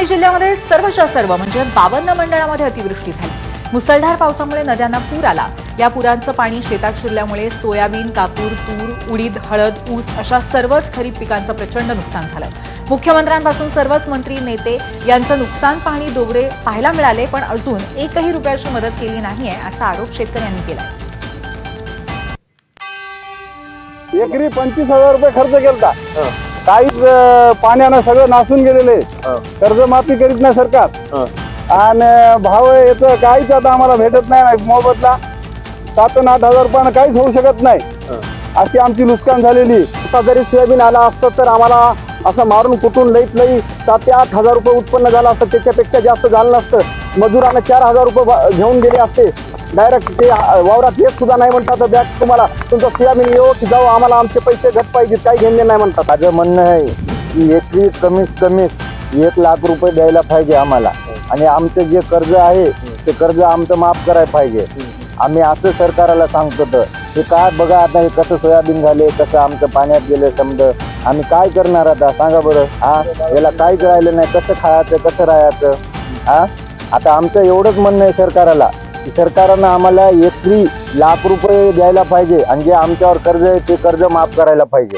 परभणी जिल्ह्यामध्ये सर्वच्या सर्व म्हणजे बावन्न मंडळामध्ये अतिवृष्टी झाली. मुसळधार पावसामुळे नद्यांना पूर आला. या पुरांचं पाणी शेतात शिरल्यामुळे सोयाबीन कापूर तूर उडीद हळद ऊस अशा सर्वच खरीप पिकांचं प्रचंड नुकसान झालं. मुख्यमंत्र्यांपासून सर्वच मंत्री नेते यांचं नुकसान पाहणी दौरे पाहायला मिळाले पण अजून एकही रुपयाची मदत केली नाहीये असा आरोप शेतकऱ्यांनी केला एकरी पंचवीस हजार रुपये खर्च केलता. काहीच अं, पाण्यानं सगळं नासून गेलेले कर्जमाफी करीत नाही सरकार. आणि भाव याचं काहीच आता आम्हाला भेटत नाही मोबदला. सात आणि आठ हजार रुपयानं काहीच होऊ शकत नाही. अशी आमची नुकसान झालेली आता जरी सोयाबीन आला असतं तर आम्हाला असं मारून कुठून लईत लई सात ते आठ हजार रुपये उत्पन्न झालं असतं त्याच्यापेक्षा जास्त झालं नसतं. मजुरानं चार हजार रुपये भा- घेऊन गेले असते. डायरेक्ट ते वावरात येत सुद्धा नाही म्हणतात बॅग तुम्हाला तुमचं सोयाबीन येऊ की जाऊ आम्हाला आमचे पैसे घट पाहिजेत काही घेणे नाही म्हणतात. माझं म्हणणं आहे की एकरी कमीत कमीत एक लाख रुपये द्यायला पाहिजे आम्हाला. आणि आमचं जे कर्ज आहे ते कर्ज आमचं माफ करायला पाहिजे. आम्ही असं सरकाराला सांगतो तर हे काय बघा आता हे कसं सोयाबीन झाले कसं आमचं पाण्यात गेलं समज. आम्ही काय करणार आता? सांगा बरं. हा? याला काय राहिलं नाही. कसं खायचं कसं राहायचं? हा? आता आमचं एवढंच म्हणणं आहे सरकाराला. सरकारनं आम्हाला एक लाख रुपये द्यायला पाहिजे. आणि जे आमच्यावर कर्ज आहे ते कर्ज माफ करायला पाहिजे.